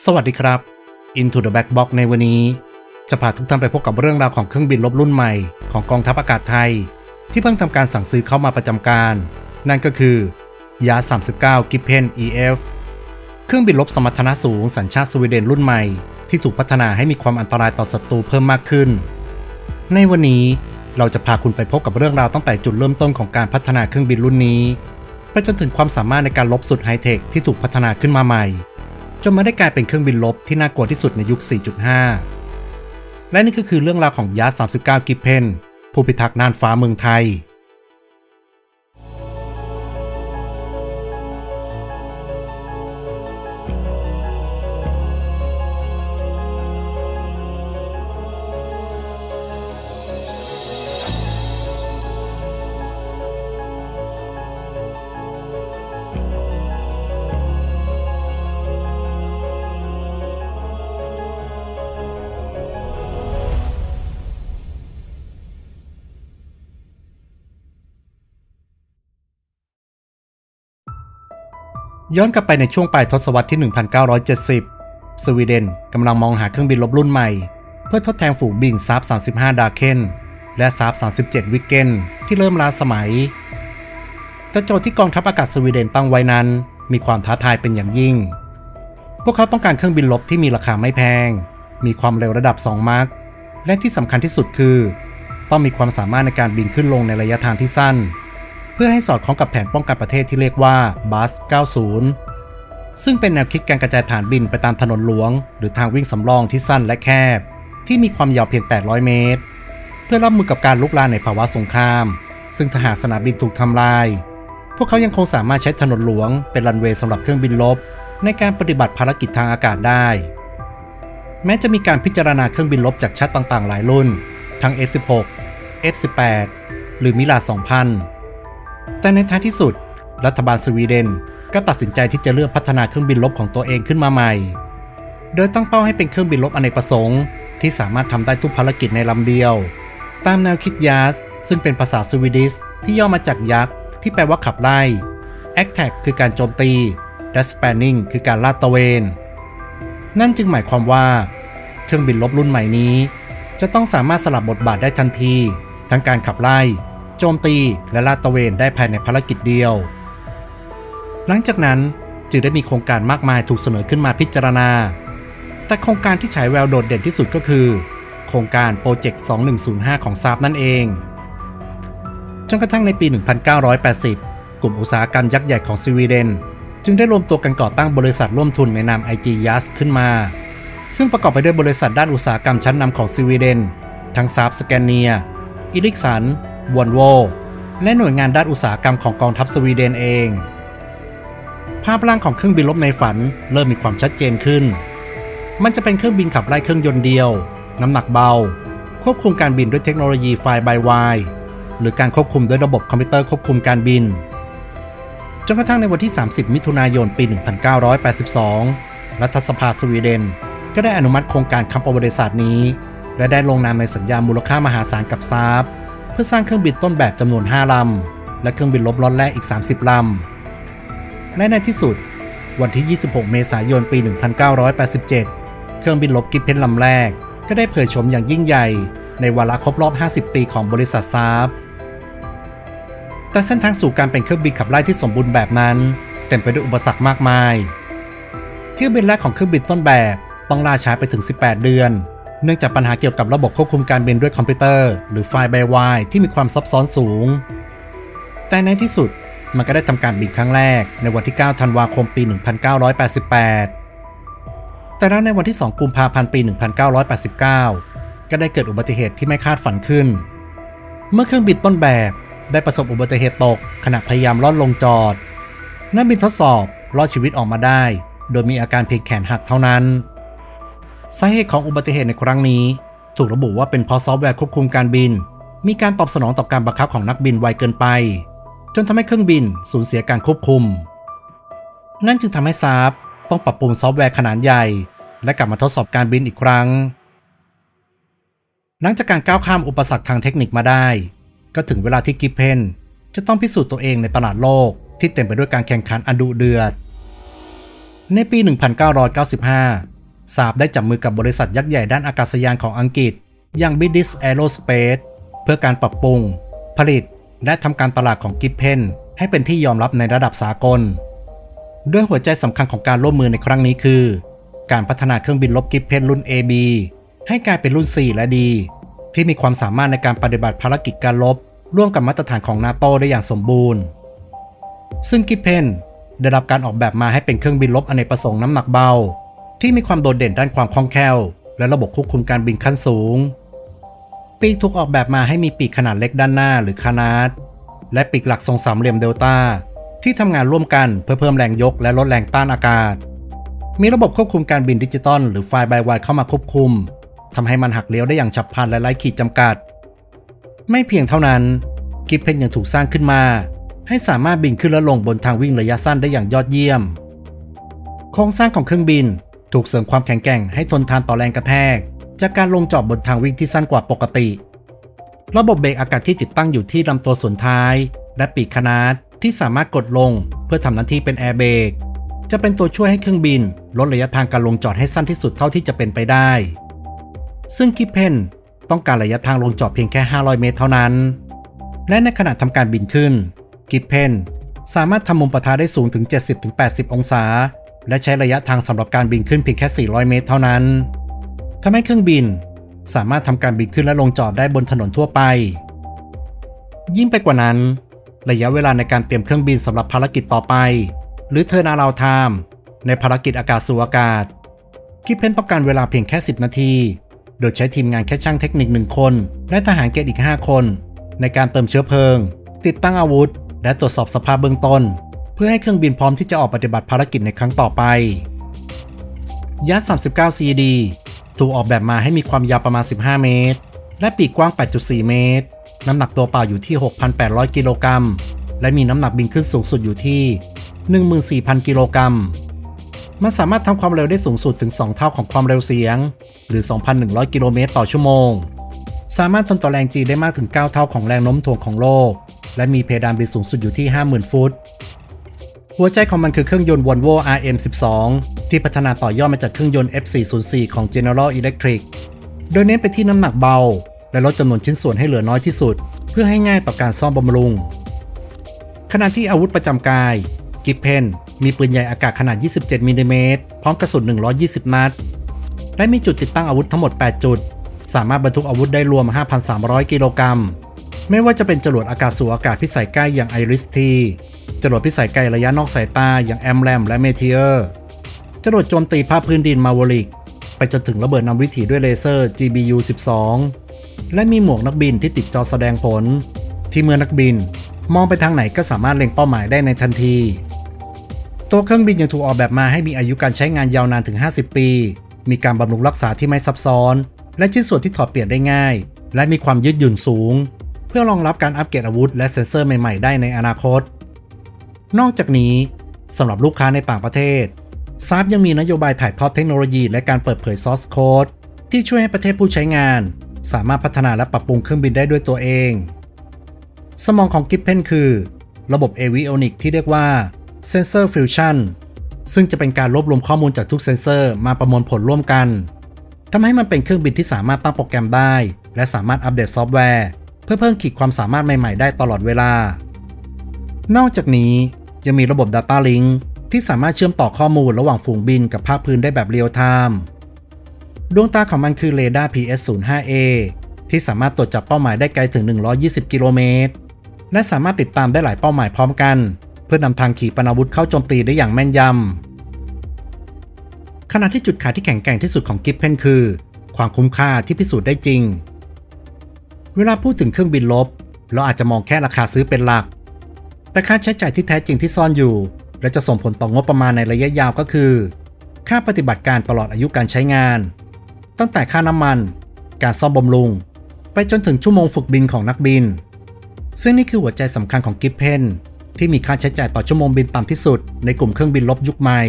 สวัสดีครับ Into the Black Box ในวันนี้ จะพาทุกท่านไปพบกับเรื่องราวของเครื่องบินลบรุ่นใหม่ของกองทัพอากาศไทย ที่เพิ่งทำการสั่งซื้อเข้ามาประจำการ นั่นก็คือยา 39 Gripen EF เครื่องบินลบสมรรถนะสูงสัญชาติสวีเดนรุ่นใหม่ ที่ถูกพัฒนาให้มีความอันตรายต่อศัตรูเพิ่มมากขึ้น ในวันนี้เราจะพาคุณไปพบกับเรื่องราวตั้งแต่จุดเริ่มต้นของการพัฒนาเครื่องบินรุ่นนี้ ไปจนถึงความสามารถในการลบสุดไฮเทคที่ถูกพัฒนาขึ้นมาใหม่ จนมาได้กลายเป็นเครื่องบินลบที่น่ากลัวที่สุดในยุค 4.5 และนี่ก็คือเรื่องราวของยา39 กิเพนผู้พิทักษ์น่านฟ้าเมืองไทย ย้อนกลับไปในช่วงปลายทศวรรษที่ 1970 สวีเดนกำลังมองหาเครื่องบินลบรุ่นใหม่ เพื่อทดแทนฝูงบินซับ35 ดาเคนและซับ37 วิกเกนที่เริ่มล้าสมัยแต่โจทย์ที่กองทัพอากาศสวีเดนตั้งไว้นั้น มีความท้าทายเป็นอย่างยิ่ง พวกเขาต้องการเครื่องบินลบที่มีราคาไม่แพง มีความเร็วระดับ 2มาร์คและที่สำคัญที่สุดคือ ต้องมีความสามารถในการบินขึ้นลงในระยะทางที่สั้น เพื่อให้สอดคล้องกับแผนป้องกันประเทศที่เรียกว่า BUS 90 ซึ่งเป็นแนวคิดการกระจายฐานบินไปตามถนนหลวง หรือทางวิ่งสำรองที่สั้นและแคบ ที่มีความยาวเพียง 800 เมตร เพื่อรับมือกับการลุกลามในภาวะสงคราม ซึ่งทหารสนามบินถูกทำลาย พวกเขายังคงสามารถใช้ถนนหลวง เป็นรันเวย์สำหรับเครื่องบินลบ ในการปฏิบัติภารกิจทางอากาศได้ แม้จะมีการพิจารณาเครื่องบินลบจากชาติต่างๆ หลายรุ่น ทั้ง F16 F18 หรือมิลา2000 แต่ในท้ายที่สุด รัฐบาลสวีเดนก็ตัดสินใจที่จะเลือกพัฒนาเครื่องบินลบของตัวเองขึ้นมาใหม่ โดยตั้งเป้าให้เป็นเครื่องบินลบอเนกประสงค์ ที่สามารถทำได้ทุกภารกิจในลำเดียว ตามแนวคิดยาสซึ่งเป็นภาษาสวีดิชที่ย่อมาจากยักษ์ที่แปลว่าขับไล่ Attack คือการโจมตี และ Spanning คือการลาดตระเวน นั่นจึงหมายความว่า เครื่องบินลบรุ่นใหม่นี้ จะต้องสามารถสลับบทบาทได้ทันที ทั้งการขับไล่ โจมตีและลาดตระเวนได้ภายในภารกิจเดียว หลังจากนั้นจึงได้มีโครงการมากมายถูกเสนอขึ้นมาพิจารณา แต่โครงการที่ฉายแววโดดเด่นที่สุดก็คือ โครงการโปรเจกต์ 2105 ของซาบนั่นเอง จนกระทั่งในปี 1980 กลุ่มอุตสาหกรรมยักษ์ใหญ่ของสวีเดน จึงได้รวมตัวกันก่อตั้งบริษัทร่วมทุนในนาม IG Yas ขึ้นมา ซึ่งประกอบไปด้วยบริษัทด้านอุตสาหกรรมชั้นนำของสวีเดน ทั้งซาบสแกนเนีย อิลิกสัน วอนโวและหน่วยงานด้านอุตสาหกรรมของกองทัพสวีเดนเอง ภาพร่างของเครื่องบินลบในฝันเริ่มมีความชัดเจนขึ้น มันจะเป็นเครื่องบินขับไล่เครื่องยนต์เดียว น้ำหนักเบา ควบคุมการบินด้วยเทคโนโลยีไฟบายวายหรือการควบคุมด้วยระบบคอมพิวเตอร์ควบคุมการบิน จนกระทั่งในวันที่ 30 มิถุนายนปี 1982 รัฐสภาสวีเดน ก็ได้อนุมัติโครงการคำประวัติศาสตร์นี้ และได้ลงนามในสัญญามูลค่ามหาศาลกับซาบ เพื่อสร้างเครื่องบินต้นแบบจำนวน 5 ลำ และเครื่องบินลบล็อตแรกอีก 30 ลำ และในที่สุด วันที่ 26 เมษายน ปี 1987 เครื่องบินลบกิฟเพนลำแรก ก็ได้เผยโฉมอย่างยิ่งใหญ่ ในวาระครบรอบ 50 ปีของบริษัทซาบแต่เส้นทางสู่การเป็นเครื่องบินขับไล่ที่สมบูรณ์แบบนั้น เต็มไปด้วยอุปสรรคมากมาย เที่ยวบินแรกของเครื่องบินต้นแบบต้องล่าช้าไปถึง 18 เดือน เนื่องจากปัญหาเกี่ยวกับระบบควบคุมการบินด้วยคอมพิวเตอร์ หรือไฟล์ไบวายที่มีความซับซ้อนสูง แต่ในที่สุดมันก็ได้ทำการบินครั้งแรกในวันที่ 9 ธันวาคมปี 1988 แต่แล้วในวันที่ 2 กุมภาพันธ์ปี 1989 ก็ได้เกิดอุบัติเหตุที่ไม่คาดฝันขึ้น เมื่อเครื่องบินต้นแบบได้ประสบอุบัติเหตุตกขณะพยายามลอดลงจอด นักบินทดสอบรอดชีวิตออกมาได้ โดยมีอาการเพียงแขนหักเท่านั้น สาเหตุของอุบัติเหตุในครั้งนี้ ถูกระบุว่าเป็นเพราะซอฟต์แวร์ควบคุมการบิน มีการตอบสนองต่อการบังคับของนักบินไวเกินไป จนทำให้เครื่องบินสูญเสียการควบคุม นั่นจึงทำให้ซาบต้องปรับปรุงซอฟต์แวร์ขนาดใหญ่ และกลับมาทดสอบการบินอีกครั้ง หลังจากการก้าวข้ามอุปสรรคทางเทคนิคมาได้ ก็ถึงเวลาที่กิฟเพนจะต้องพิสูจน์ตัวเองในตลาดโลกที่เต็มไปด้วยการแข่งขันอันดุเดือด ในปี 1995 ซาบได้จับมือกับบริษัทยักษ์ใหญ่ด้านอากาศยานของอังกฤษ อย่าง British Aerospace เพื่อการปรับปรุง ผลิต และทำการตลาดของกิฟเพนให้เป็นที่ยอมรับในระดับสากล ด้วยหัวใจสำคัญของการร่วมมือในครั้งนี้คือ การพัฒนาเครื่องบินลบกิฟเพนรุ่น AB ให้กลายเป็นรุ่น 4 และ D ที่มีความสามารถในการปฏิบัติภารกิจการลบ ร่วมกับมาตรฐานของนาโตได้อย่างสมบูรณ์ ซึ่งกิฟเพนได้รับการออกแบบมาให้เป็นเครื่องบินลบอเนกประสงค์น้ำหนักเบา ที่มีความโดดเด่นด้านความคล่องแคล่ว และระบบควบคุมการบินขั้นสูง ปีกถูกออกแบบมาให้มีปีกขนาดเล็กด้านหน้าหรือคานาดและปีกหลักทรงสามเหลี่ยมเดลต้าที่ทำงานร่วมกันเพื่อเพิ่มแรงยกและลดแรงต้านอากาศ มีระบบควบคุมการบินดิจิตอลหรือไฟล์บายไวเข้ามาควบคุมทำให้มันหักเลี้ยวได้อย่างฉับพลันและไร้ขีดจำกัด ไม่เพียงเท่านั้นกิฟเพนยังถูกสร้างขึ้นมา ให้สามารถบินขึ้นและลงบนทางวิ่งระยะสั้นได้อย่างยอดเยี่ยม โครงสร้างของเครื่องบิน ถูกเสริมความแข็งแกร่งให้ทนทานต่อแรงกระแทก จากการลงจอดบนทางวิ่งที่สั้นกว่าปกติ ระบบเบรกอากาศที่ติดตั้งอยู่ที่ลำตัวส่วนท้าย และปีกขนาดที่สามารถกดลงเพื่อทำหน้าที่เป็นแอร์เบรกจะเป็นตัวช่วยให้เครื่องบิน ลดระยะทางการลงจอดให้สั้นที่สุดเท่าที่จะเป็นไปได้ ซึ่งกิเพนต้องการระยะทางลงจอดเพียงแค่ 500 เมตรเท่านั้น และในขณะทำการบินขึ้นกิเพนสามารถทำมุมปะทะได้สูงถึง 70-80 องศา และใช้ระยะทางสำหรับการบินขึ้นเพียงแค่ 400 เมตรเท่านั้นทำให้เครื่องบินสามารถทำการบินขึ้นและลงจอดได้บนถนนทั่วไป ยิ่งไปกว่านั้น ระยะเวลาในการเตรียมเครื่องบินสำหรับภารกิจต่อไป หรือ Turn Around Time ในภารกิจอากาศสู่อากาศกิฟเพนต้องการเวลาเพียงแค่ 10 นาที โดยใช้ทีมงานแค่ช่างเทคนิคหนึ่งคน และทหารเกณฑ์อีก 5 คน ในการเติมเชื้อเพลิง ติดตั้งอาวุธ และตรวจสอบสภาพเบื้องต้น เพื่อให้เครื่องบินพร้อมที่จะออกปฏิบัติภารกิจในครั้งต่อไปยัด 39 CD ถูกออกแบบมาให้มีความยาวประมาณ 15 เมตร และปีกกว้าง 8.4 เมตร น้ำหนักตัวเปล่าอยู่ที่ 6,800 กิโลกรัม และมีน้ำหนักบินขึ้นสูงสุดอยู่ที่ 14,000 กิโลกรัม มันสามารถทำความเร็วได้สูงสุดถึง 2 เท่าของความเร็วเสียง หรือ 2,100 กิโลเมตรต่อชั่วโมง สามารถทนต่อแรงจีได้มากถึง 9 เท่าของแรงโน้มถ่วงของโลก และมีเพดานบินสูงสุดอยู่ที่ 50,000 ฟุต หัวใจของมันคือเครื่องยนต์ Volvo RM12 ที่พัฒนาต่อยอดมาจากเครื่องยนต์ F404 ของ General Electric โดยเน้นไปที่น้ำหนักเบา และลดจำนวนชิ้นส่วนให้เหลือน้อยที่สุด เพื่อให้ง่ายต่อการซ่อมบำรุง ขณะที่อาวุธประจำกาย กิฟเพนมีปืนใหญ่อากาศขนาด 27มิลลิเมตรพร้อมกระสุน 120 นัด และมีจุดติดตั้งอาวุธทั้งหมด 8 จุด สามารถบรรทุกอาวุธได้รวม 5,300 กิโลกรัม ไม่ว่าจะเป็นจรวดอากาศสู่อากาศพิสัยใกล้อย่าง Iris-T จรวดพิสัยไกลระยะนอกสายตาอย่าง a m r a m และ Meteor จรวดโจมตีภาคพื้นดิน Maverick ไปจนถึงระเบิดนำวิถีด้วยเลเซอร์ GBU-12 และมีหมวกนักบินที่ติดจอแสดงผล ที่เมื่อนักบิน มองไปทางไหนก็สามารถเล็งเป้าหมายได้ในทันที ตัวเครื่องบินยังถูกออกแบบมาให้มีอายุการใช้งานยาวนานถึง 50 ปี มีการบำรุงรักษาที่ไม่ซับซ้อน และชิ้นส่วนที่ถอดเปลี่ยนได้ง่าย และมีความยืดหยุ่นสูง เพื่อรองรับการอัปเกรดอาวุธและเซ็นเซอร์ใหม่ๆ ได้ในอนาคต นอกจากนี้สำหรับลูกค้าในต่างประเทศซาบยังมีนโยบายถ่ายทอดเทคโนโลยีและการเปิดเผยซอสโค้ดที่ช่วยให้ประเทศผู้ใช้งาน สามารถพัฒนาและปรับปรุงเครื่องบินได้ด้วยตัวเอง สมองของกิฟเพนคือ ระบบ a v i o n i c ที่เรียกว่า Sensor Fusion ซึ่งจะเป็นการรวบรวมข้อมูลจากทุกเซนเซอร์มาประมวลผลร่วมกันทำให้มันเป็นเครื่องบินที่สามารถตั้งโปรแกรมได้ และสามารถอัปเดตซอฟต์แวร์ เพื่อเพิ่มขีดความสามารถใหม่ ๆ ได้ตลอดเวลา นอกจากนี้ ยังมีระบบ Data Link ที่สามารถเชื่อมต่อข้อมูลระหว่างฝูงบินกับภาคพื้นได้แบบเรียลไทม์ดวงตาของมันคือเรดาร์ PS05A ที่สามารถตรวจจับเป้าหมายได้ไกลถึง 120 กิโลเมตร และสามารถติดตามได้หลายเป้าหมายพร้อมกัน เพื่อนำทางขีปนาวุธเข้าโจมตีได้อย่างแม่นยำขณะที่จุดขายที่แข็งแกร่งที่สุดของกิฟเพนคือ ความคุ้มค่าที่พิสูจน์ได้จริง เวลาพูดถึงเครื่องบินลบ เราอาจจะมองแค่ราคาซื้อเป็นหลัก แต่ค่าใช้จ่ายที่แท้จริงที่ซ่อนอยู่ และจะส่งผลต่องบประมาณในระยะยาวก็คือ ค่าปฏิบัติการตลอดอายุการใช้งาน ตั้งแต่ค่าน้ำมัน การซ่อมบำรุง ไปจนถึงชั่วโมงฝึกบินของนักบิน ซึ่งนี่คือหัวใจสำคัญของกิฟเพนที่มีค่าใช้จ่ายต่อชั่วโมงบินต่ำที่สุดในกลุ่มเครื่องบินลบยุคใหม่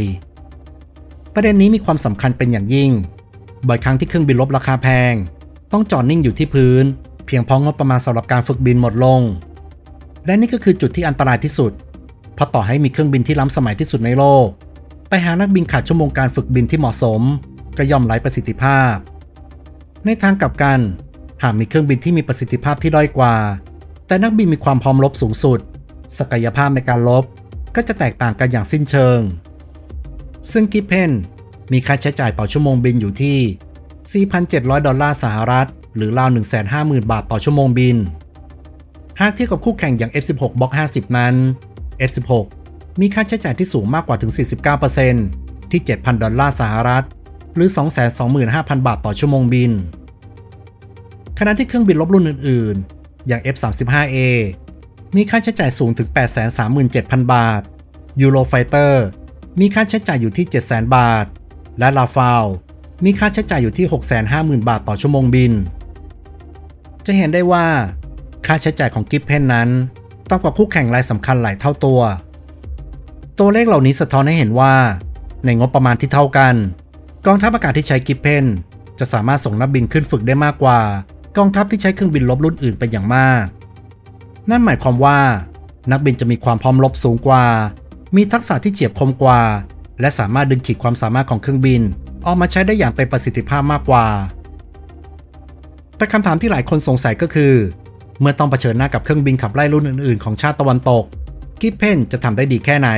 ประเด็นนี้มีความสำคัญเป็นอย่างยิ่ง บ่อยครั้งที่เครื่องบินลบราคาแพง ต้องจอดนิ่งอยู่ที่พื้น เพียงเพราะงบประมาณสำหรับการฝึกบินหมดลง และนี่ก็คือจุดที่อันตรายที่สุด เพราะต่อให้มีเครื่องบินที่ล้ำสมัยที่สุดในโลก แต่หากนักบินขาดชั่วโมงการฝึกบินที่เหมาะสม ก็ย่อมไร้ประสิทธิภาพ ในทางกลับกัน หากมีเครื่องบินที่มีประสิทธิภาพที่ด้อยกว่า แต่นักบินมีความพร้อมรบสูงสุด ศักยภาพในการลบก็จะแตกต่างกันอย่างสิ้นเชิง ซึ่งกิเพนมีค่าใช้จ่ายต่อชั่วโมงบินอยู่ที่ 4,700 ดอลลาร์สหรัฐ หรือราว 150,000 บาทต่อชั่วโมงบิน หากเทียบกับคู่แข่งอย่าง F16 Block 50 นั้น F16 มีค่าใช้จ่ายที่สูงมากกว่าถึง 49%ที่ 7,000 ดอลลาร์สหรัฐ หรือ 225,000 บาทต่อชั่วโมงบิน ขณะที่เครื่องบินลบรุ่นอื่น ๆ อย่าง F35A มีค่าใช้จ่ายสูงถึง 837,000 บาท Eurofighter มีค่าใช้จ่ายอยู่ที่ 700,000 บาท และ Rafale มีค่าใช้จ่ายอยู่ที่ 650,000 บาทต่อชั่วโมงบิน จะเห็นได้ว่า ค่าใช้จ่ายของกิฟเพนนั้นต่ำกว่าคู่แข่งรายสำคัญหลายเท่าตัว ตัวเลขเหล่านี้สะท้อนให้เห็นว่า ในงบประมาณที่เท่ากัน กองทัพอากาศที่ใช้กิฟเพนจะสามารถส่งนักบินขึ้นฝึกได้มากกว่า กองทัพที่ใช้เครื่องบินลบรุ่นอื่นเป็นอย่างมาก นั่นหมายความว่า นักบินจะมีความพร้อมรบสูงกว่า มีทักษะที่เฉียบคมกว่า และสามารถดึงขีดความสามารถของเครื่องบิน ออกมาใช้ได้อย่างเป็นประสิทธิภาพมากกว่า แต่คำถามที่หลายคนสงสัยก็คือ เมื่อต้องเผชิญหน้ากับเครื่องบินขับไล่รุ่นอื่นๆ ของชาติตะวันตก กิฟเพนจะทำได้ดีแค่ไหน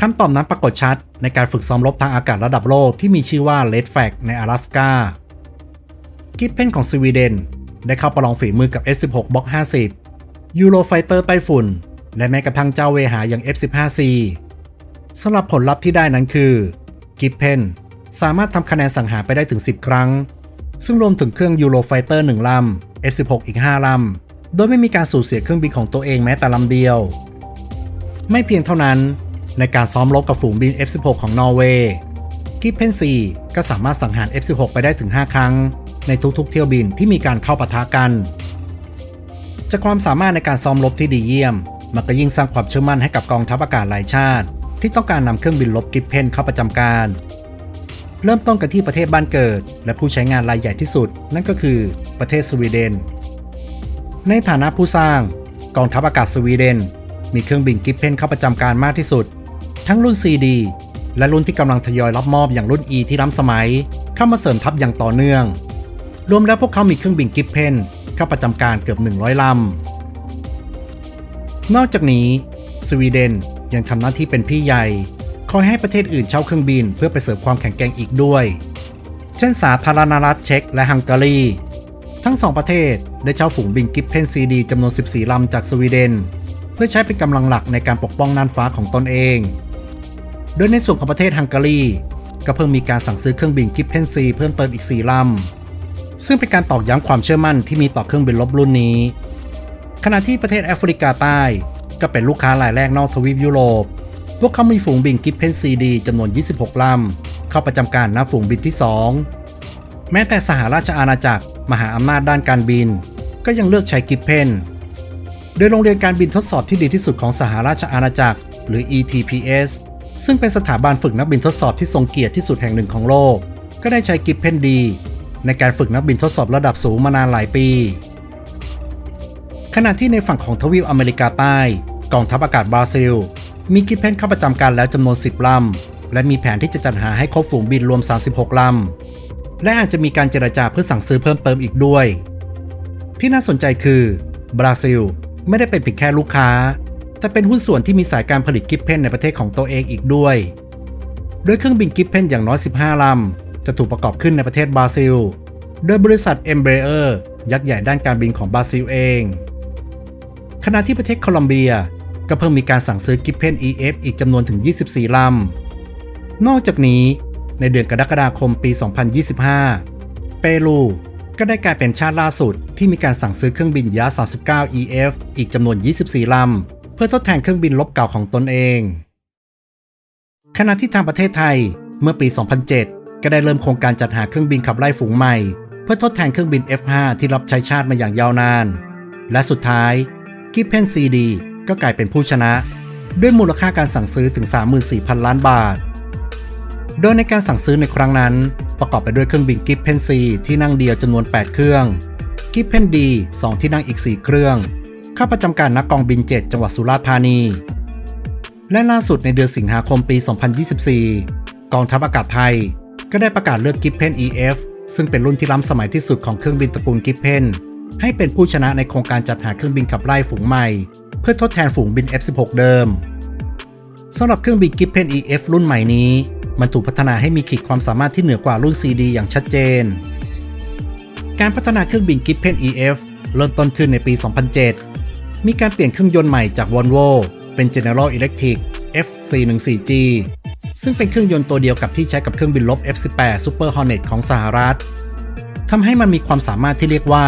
คำตอบนั้นปรากฏชัดในการฝึกซ้อมรบทางอากาศระดับโลกที่มีชื่อว่า Red Flag ใน阿拉斯กากิฟเพนของสวีเดนได้เข้าประลองฝีมือกับ F16 Block 50 Eurofighter ไต้ฝุ่น และแม้กระทั่งเจ้าเวหาอย่าง F15C สำหรับผลลัพธ์ที่ได้นั้นคือกิฟเพนสามารถทำคะแนนสังหารไปได้ถึง 10 ครั้ง ซึ่งรวมถึงเครื่อง Eurofighter 1ลำ F16 อีก 5ลำ โดยไม่มีการสูญเสียเครื่องบินของตัวเองแม้แต่ลำเดียว ไม่เพียงเท่านั้น ในการซ้อมรบกับฝูงบิน F16 ของนอร์เวย์กิฟเพนซีก็สามารถสังหาร F16 ไปได้ถึง 5 ครั้ง ในทุกๆ เที่ยวบินที่มีการเข้าปะทะกัน จากความสามารถในการซ้อมรบที่ดีเยี่ยม มันก็ยิ่งสร้างความเชื่อมั่นให้กับกองทัพอากาศหลายชาติ ที่ต้องการนำเครื่องบินลบกิฟเพนเข้าประจำการ เริ่มต้นกันที่ประเทศบ้านเกิด และผู้ใช้งานรายใหญ่ที่สุด นั่นก็คือประเทศสวีเดน ในฐานะผู้สร้างกองทัพอากาศสวีเดน มีเครื่องบินกิฟเพนเข้าประจำการมากที่สุด ทั้งรุ่น CD และรุ่นที่กำลังทยอยรับมอบอย่างรุ่น E ที่ล้ำสมัย เข้ามาเสริมทัพอย่างต่อเนื่อง รวมแล้วพวกเขามีเครื่องบินกิฟเพนเข้าประจำการเกือบ 100ลำนอกจากนี้สวีเดนยังทำหน้าที่เป็นพี่ใหญ่ อยให้ประเทศอื่นเช่าเครื่องบิน เพื่อไปเสริมความแข็งแกร่งอีกด้วย เช่นสาธารณรัฐเช็กและฮังการี ทั้งสองประเทศได้เช่าฝูงบินกิฟเพนซีดีจำนวน 14 ลำจากสวีเดน เพื่อใช้เป็นกำลังหลักในการปกป้องน่านฟ้าของตนเอง โดยในส่วนของประเทศฮังการีก็เพิ่งมีการสั่งซื้อเครื่องบินกิฟเพนซีเพิ่มเติมอีก 4 ลำ ซึ่งเป็นการตอกย้ำความเชื่อมั่นที่มีต่อเครื่องบินลบรุ่นนี้ ขณะที่ประเทศแอฟริกาใต้ ก็เป็นลูกค้ารายแรกนอกทวีปยุโรป พวกเขามีฝูงบินกิฟเพนซีดีจำนวน 26 ลำ เข้าประจำการณฝูงบินที่ 2 แม้แต่สหราชอาณาจักรมหาอำนาจด้านการบิน ก็ยังเลือกใช้กิฟเพน โดยโรงเรียนการบินทดสอบที่ดีที่สุดของสหราชอาณาจักร หรือ ETPS ซึ่งเป็นสถาบันฝึกนักบินทดสอบที่ทรงเกียรติที่สุดแห่งหนึ่งของโลก ก็ได้ใช้กิฟเพนดี ในการฝึกนักบินทดสอบระดับสูงมานานหลายปี ขณะที่ในฝั่งของทวีปอเมริกาใต้กองทัพอากาศบราซิล มีกิฟเพนเข้าประจำการแล้วจำนวน 10 ลำ และมีแผนที่จะจัดหาให้ครบฝูงบินรวม 36 ลำ และอาจจะมีการเจรจาเพื่อสั่งซื้อเพิ่มเติมอีกด้วย ที่น่าสนใจคือบราซิลไม่ได้เป็นเพียงแค่ลูกค้า แต่เป็นหุ้นส่วนที่มีสายการผลิตกิฟเพนในประเทศของตัวเองอีกด้วย โดยเครื่องบินกิฟเพนอย่างน้อย 15 ลำ จะถูกประกอบขึ้นในประเทศบราซิล โดยบริษัท Embraer ยักษ์ใหญ่ด้านการบินของบราซิลเอง ขณะที่ประเทศโคลอมเบีย ก็เพิ่งมีการสั่งซื้อกิฟเพน EF อีกจำนวนถึง 24 ลำ นอกจากนี้ในเดือนกรกฎาคมปี 2025 เปรูก็ได้กลายเป็นชาติล่าสุดที่มีการสั่งซื้อเครื่องบินยา39 EF อีกจำนวน 24 ลำ เพื่อทดแทนเครื่องบินลบเก่าของตนเอง ขณะที่ทางประเทศไทยเมื่อปี 2007 ก็ได้เริ่มโครงการจัดหาเครื่องบินขับไล่ฝูงใหม่ เพื่อทดแทนเครื่องบิน F5 ที่รับใช้ชาติมาอย่างยาวนาน และสุดท้ายกิฟเพนซีดี ก็กลายเป็นผู้ชนะ ด้วยมูลค่าการสั่งซื้อถึง 34,000 ล้านบาท โดยในการสั่งซื้อในครั้งนั้น ประกอบไปด้วยเครื่องบินกิฟเพนซีที่นั่งเดียวจำนวน 8 เครื่อง กิฟเพนดี2ที่นั่งอีก 4 เครื่อง เข้าประจำการนักกองบิน 7 จังหวัดสุราษฎร์ธานี และล่าสุดในเดือนสิงหาคมปี 2024 กองทัพอากาศไทย ก็ได้ประกาศเลือกกิฟเพน EF ซึ่งเป็นรุ่นที่ล้ำสมัยที่สุดของเครื่องบินตระกูลกิฟเพนให้เป็นผู้ชนะในโครงการจัดหาเครื่องบินขับไล่ฝูงใหม่ พื่อทดแทนฝูงบิน F16 เดิมสำหรับเครื่องบินกิฟเพน EF รุ่นใหม่นี้ มันถูกพัฒนาให้มีขีดความสามารถที่เหนือกว่ารุ่น CD อย่างชัดเจน การพัฒนาเครื่องบินกิฟเพน EF เริ่มต้นขึ้นในปี 2007 มีการเปลี่ยนเครื่องยนต์ใหม่จาก Volvo เป็น General Electric F414G ซึ่งเป็นเครื่องยนต์ตัวเดียวกับที่ใช้กับเครื่องบินลบ F18 Super Hornet ของสหรัฐทำให้มันมีความสามารถที่เรียกว่า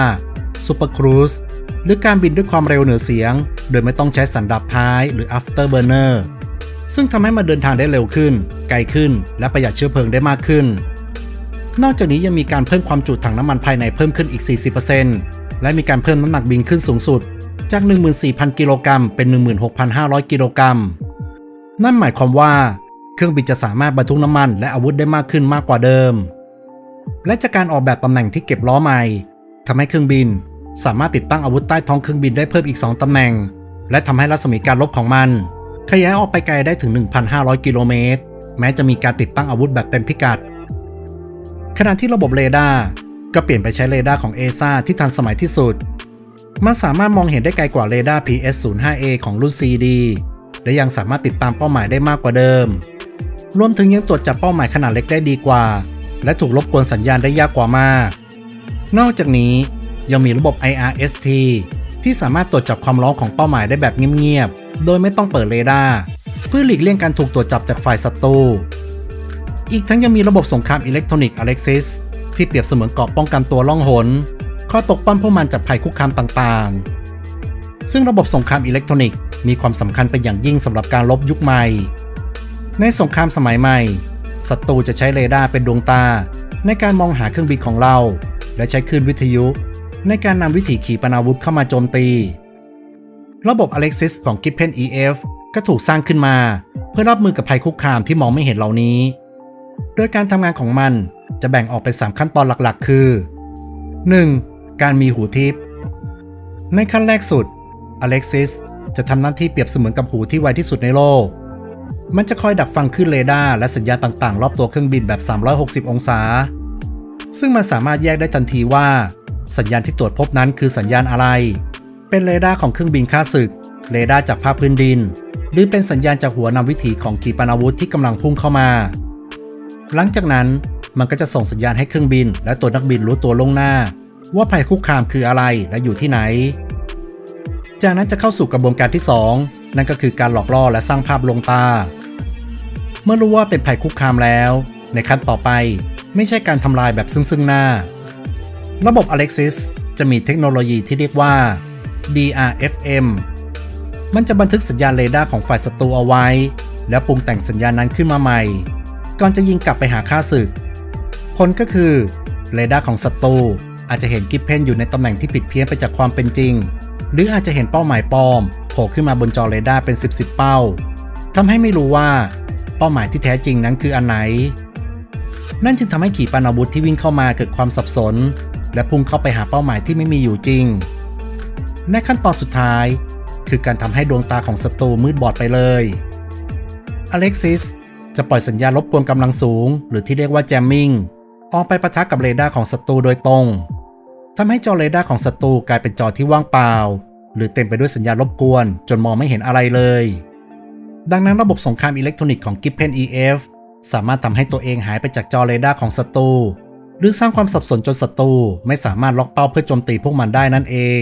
Super Cruise หรือการบินด้วยความเร็วเหนือเสียง โดยไม่ต้องใช้สันดับท้ายหรือ Afterburner ซึ่งทำให้มันเดินทางได้เร็วขึ้น ไกลขึ้น และประหยัดเชื้อเพลิงได้มากขึ้น นอกจากนี้ยังมีการเพิ่มความจุถังน้ำมันภายในเพิ่มขึ้นอีก 40%และมีการเพิ่มน้ำหนักบินขึ้นสูงสุด จาก 14,000 กิโลกรัมเป็น 16,500 กิโลกรัม นั่นหมายความว่า เครื่องบินจะสามารถบรรทุกน้ำมันและอาวุธได้มากขึ้นมากกว่าเดิม และจากการออกแบบตำแหน่งที่เก็บล้อใหม่ทำให้เครื่องบิน สามารถติดตั้งอาวุธใต้ท้องเครื่องบินได้เพิ่มอีก 2ตำแหน่ง และทำให้รัศมีการลบของมัน ขยายออกไปไกลได้ถึง 1,500 กิโลเมตร แม้จะมีการติดตั้งอาวุธแบบเต็มพิกัด ขณะที่ระบบเรดาร์ก็เปลี่ยนไปใช้เรดาร์ของ ESA ที่ทันสมัยที่สุด มันสามารถมองเห็นได้ไกลกว่าเรดาร์ PS05A ของรุ่น CD และยังสามารถติดตามเป้าหมายได้มากกว่าเดิม รวมถึงยังตรวจจับเป้าหมายขนาดเล็กได้ดีกว่า และถูกรบกวนสัญญาณได้ยากกว่ามาก นอกจากนี้ยังมีระบบ IRST ที่สามารถตรวจจับความร้อนของเป้าหมายได้แบบเงียบๆ โดยไม่ต้องเปิดเรดาร์เพื่อหลีกเลี่ยงการถูกตรวจจับจากฝ่ายศัตรูอีกทั้งยังมีระบบสงครามอิเล็กทรอนิกส์ Alexis ที่เปรียบเสมือนเกราะป้องกันตัวล่องหนคอยปกป้องพวกมันจากภัยคุกคามต่างๆ ซึ่งระบบสงครามอิเล็กทรอนิกส์มีความสำคัญเป็นอย่างยิ่งสำหรับการลบยุคใหม่ ในสงครามสมัยใหม่ศัตรูจะใช้เรดาร์เป็นดวงตา ในการมองหาเครื่องบินของเรา และใช้คลื่นวิทยุ ในการนำวิถีขีปนาวุธเข้ามาโจมตี ระบบ Alexis ของ Giffen EF ก็ถูกสร้างขึ้นมา เพื่อรับมือกับภัยคุกคามที่มองไม่เห็นเหล่านี้ โดยการทำงานของมันจะแบ่งออกเป็น 3 ขั้นตอนหลักๆ คือ 1. การมีหูทิพย์ในขั้นแรกสุด Alexis จะทำหน้าที่เปรียบเสมือนกับหูที่ไวที่สุดในโลก มันจะคอยดักฟังคลื่นเรดาร์และสัญญาณต่างๆ รอบตัวเครื่องบินแบบ 360 องศา ซึ่งมันสามารถแยกได้ทันทีว่า สัญญาณที่ตรวจพบนั้นคือสัญญาณอะไร เป็นเรดาร์ของเครื่องบินค่าศึก เรดาร์จากภาพพื้นดิน หรือเป็นสัญญาณจากหัวนำวิถีของขีปนาวุธที่กำลังพุ่งเข้ามา หลังจากนั้นมันก็จะส่งสัญญาณให้เครื่องบิน และตัวนักบินรู้ตัวล่วงหน้า ว่าภัยคุกคามคืออะไรและอยู่ที่ไหน จากนั้นจะเข้าสู่กระบวนการที่ 2 นั่นก็คือการหลอกล่อและสร้างภาพลวงตา เมื่อรู้ว่าเป็นภัยคุกคามแล้ว ในขั้นต่อไปไม่ใช่การทำลายแบบซึ่งซึ่งหน้า ระบบ Alexis จะมีเทคโนโลยีที่เรียกว่า DRFM มันจะบันทึกสัญญาณเรดาร์ของฝ่ายศัตรูเอาไว้ แล้วปรุงแต่งสัญญาณนั้นขึ้นมาใหม่ ก่อนจะยิงกลับไปหาค่าศึก ผลก็คือเรดาร์ของศัตรูอาจจะเห็นกิฟเพนอยู่ในตำแหน่งที่ผิดเพี้ยนไปจากความเป็นจริง หรืออาจจะเห็นเป้าหมายปลอมโผล่ขึ้นมาบนจอเรดาร์เป็น 10บสเป้าทำให้ไม่รู้ว่าเป้าหมายที่แท้จริงนั้นคืออันไหน นั่นจึงทำให้ขีปนาวุธที่วิ่งเข้ามาเกิดความสับสน และพุ่งเข้าไปหาเป้าหมายที่ไม่มีอยู่จริง ในขั้นตอนสุดท้าย คือการทำให้ดวงตาของศัตรูมืดบอดไปเลย Alexis จะปล่อยสัญญาณรบกวนกำลังสูง หรือที่เรียกว่า jamming ออกไปปะทะกับเรดาร์ของศัตรูโดยตรงทำให้จอเรดาร์ของศัตรูกลายเป็นจอที่ว่างเปล่า หรือเต็มไปด้วยสัญญาณรบกวน จนมองไม่เห็นอะไรเลย ดังนั้นระบบสงครามอิเล็กทรอนิกส์ของ Giffen EF สามารถทำให้ตัวเองหายไปจากจอเรดาร์ของศัตรู หรือสร้างความสับสนจนศัตรูไม่สามารถล็อกเป้าเพื่อโจมตีพวกมันได้นั่นเอง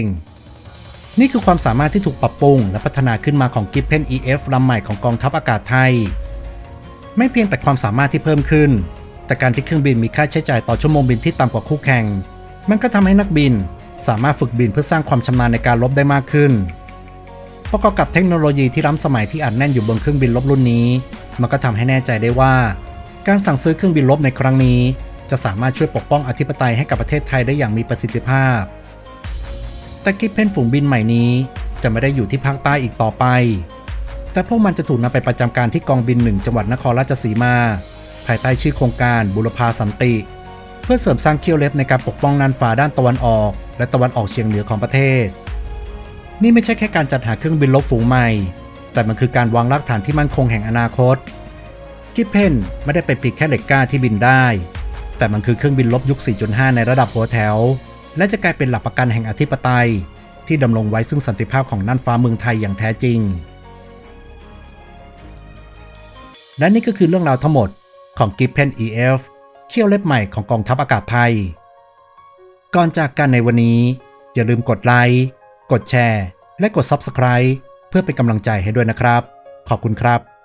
นี่คือความสามารถที่ถูกปรับปรุง และพัฒนาขึ้นมาของ Giffen EF ลำใหม่ของกองทัพอากาศไทย ไม่เพียงแต่ความสามารถที่เพิ่มขึ้น แต่การที่เครื่องบินมีค่าใช้จ่ายต่อชั่วโมงบินที่ต่ำกว่าคู่แข่ง มันก็ทำให้นักบินสามารถฝึกบินเพื่อสร้างความชำนาญในการลบได้มากขึ้นประกอบกับเทคโนโลยีที่ล้ำสมัยที่อัดแน่นอยู่บนเครื่องบินลบรุ่นนี้ มันก็ทำให้แน่ใจได้ว่า การสั่งซื้อเครื่องบินลบในครั้งนี้ จะสามารถช่วยปกป้องอธิปไตยให้กับประเทศไทยได้อย่างมีประสิทธิภาพ แต่กิฟเพนฝูงบินใหม่นี้จะไม่ได้อยู่ที่ภาคใต้อีกต่อไป แต่พวกมันจะถูกนำไปประจำการที่กองบินหนึ่งจังหวัดนครราชสีมา ภายใต้ชื่อโครงการบุรพาสันติ เพื่อเสริมสร้างเขี้ยวเล็บในการปกป้องน่านฟ้าด้านตะวันออก และตะวันออกเฉียงเหนือของประเทศ นี่ไม่ใช่แค่การจัดหาเครื่องบินลบฝูงใหม่ แต่มันคือการวางรากฐานที่มั่นคงแห่งอนาคตกิฟเพนไม่ได้เป็นเพียงแค่เหล็กกล้าที่บินได้ แต่มันคือเครื่องบินลบยุค 4.5 ในระดับหัวแถว และจะกลายเป็นหลักประกันแห่งอธิปไตย ที่ดำรงไว้ซึ่งสันติภาพของน่านฟ้าเมืองไทยอย่างแท้จริง และนี่ก็คือเรื่องราวทั้งหมดของ g i p p e n EF เขี้ยวเล็บใหม่ของกองทัพอากาศไทย ก่อนจากกันในวันนี้ อย่าลืมกดไลค์ กดแชร์ และกด Subscribe เพื่อเป็นกำลังใจให้ด้วยนะครับ ขอบคุณครับ